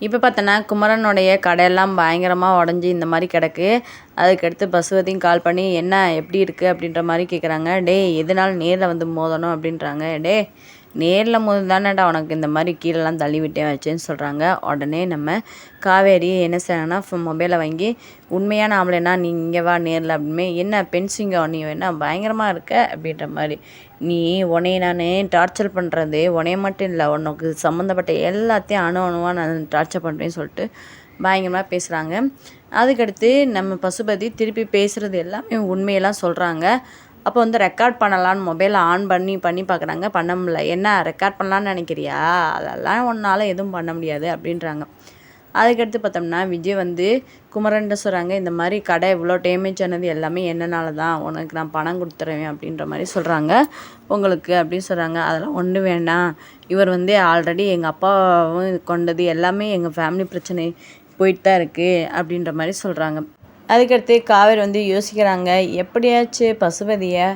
இப்போ பார்த்தோன்னா குமரனுடைய கடையெல்லாம் பயங்கரமாக உடஞ்சி இந்த மாதிரி கிடக்கு. அதுக்கடுத்து பசுவதியும் கால் பண்ணி என்ன எப்படி இருக்குது அப்படின்ற மாதிரி கேட்குறாங்க டே எதனால் நேரில் வந்து மோதணும்? அப்படின்றாங்க. டே நேரில் மோது தானேடா உனக்கு இந்த மாதிரி கீழெல்லாம் தள்ளி விட்டே வச்சேன்னு சொல்கிறாங்க உடனே நம்ம காவேரி என்ன செய்யணும்னா மொபைலை வாங்கி உண்மையான ஆம்பளைனா நீ இங்கே வா நேரில் அப்படின்னு என்ன பென்சிங்க நீ என்ன பயங்கரமாக இருக்க? அப்படின்ற மாதிரி. நீ உனையை நான் டார்ச்சர் பண்ணுறது உனைய மட்டும் இல்லை உனக்கு சம்மந்தப்பட்ட எல்லாத்தையும் அணு அணுவாக நான் டார்ச்சர் பண்ணுறேன்னு சொல்லிட்டு பயங்கரமாக பேசுகிறாங்க அதுக்கடுத்து நம்ம பசுபதி திருப்பி பேசுகிறது எல்லாமே உண்மையெல்லாம் சொல்கிறாங்க அப்போ வந்து ரெக்கார்ட் பண்ணலான்னு மொபைலை ஆன் பண்ணி பண்ணி பார்க்குறாங்க பண்ண முடியல. என்ன ரெக்கார்ட் பண்ணலான்னு நினைக்கிறியா? அதெல்லாம் ஒன்றால் எதுவும் பண்ண முடியாது அப்படின்றாங்க. அதுக்கடுத்து பார்த்தோம்னா விஜய் வந்து குமரன்ட்ட சொல்கிறாங்க இந்த மாதிரி கடை இவ்வளோ டேமேஜ் ஆனது எல்லாமே என்னனால தான். உனக்கு நான் பணம் கொடுத்துருவேன் அப்படின்ற மாதிரி சொல்கிறாங்க உங்களுக்கு அப்படின்னு சொல்கிறாங்க அதெல்லாம் ஒன்று வேண்டாம் இவர் வந்து ஆல்ரெடி எங்கள் அப்பாவும் கொண்டது எல்லாமே எங்கள் ஃபேமிலி பிரச்சனை. போயிட்டு தான் இருக்குது அப்படின்ற மாதிரி சொல்கிறாங்க அதுக்கடுத்து காவேரி வந்து யோசிக்கிறாங்க எப்படியாச்சும் பசுபதியை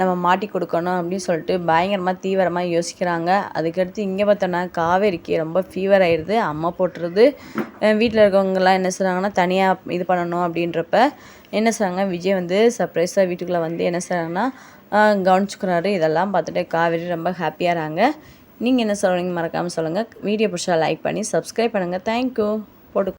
நம்ம மாட்டி கொடுக்கணும் அப்படின்னு சொல்லிட்டு பயங்கரமாக தீவிரமாக யோசிக்கிறாங்க. அதுக்கடுத்து இங்கே பார்த்தோன்னா காவேரிக்கு ரொம்ப ஃபீவர் ஆயிடுது அம்மா போட்டுருது வீட்டில் இருக்கவங்கெல்லாம் என்ன செய்கிறாங்கன்னா தனியாக இது பண்ணணும் அப்படின்றப்ப என்ன செய்கிறாங்க விஜய் வந்து சர்ப்ரைஸாக வீட்டுக்குள்ளே வந்து என்ன செய்கிறாங்கன்னா கவனிச்சுக்கிறாரு. இதெல்லாம் பார்த்துட்டு காவேரி ரொம்ப ஹாப்பியாகிறாங்க நீங்கள் என்ன சொல்கிறீங்க மறக்காமல் சொல்லுங்கள் வீடியோ பிடிச்சா லைக் பண்ணி சப்ஸ்கிரைப் பண்ணுங்கள் தேங்க்யூ போட்டு